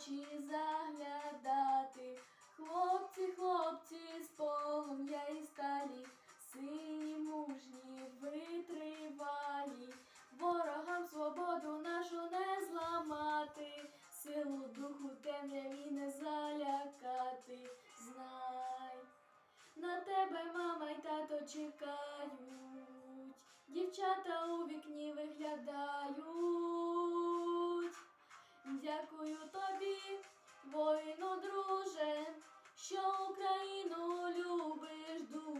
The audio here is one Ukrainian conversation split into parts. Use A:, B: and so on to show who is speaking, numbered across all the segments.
A: очі заглядати. Хлопці, хлопці, з полум'я і сталі, сині мужні витривалі, ворогам свободу нашу не зламати, силу духу темряві не залякати. Знай, на тебе мама й тато чекають, дівчата. Тобі, воїну, друже, що Україну любиш дуже.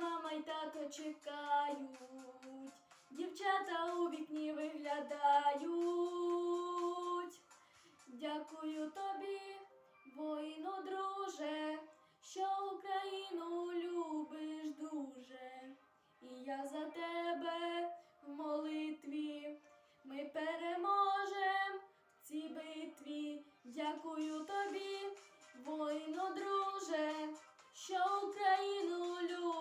A: мама й тато чекають, дівчата у вікні виглядають. Дякую тобі, воїну, друже, що Україну любиш дуже. І я за тебе в молитві. Ми переможем в цій битві. Дякую тобі, воїну, друже, що Україну любиш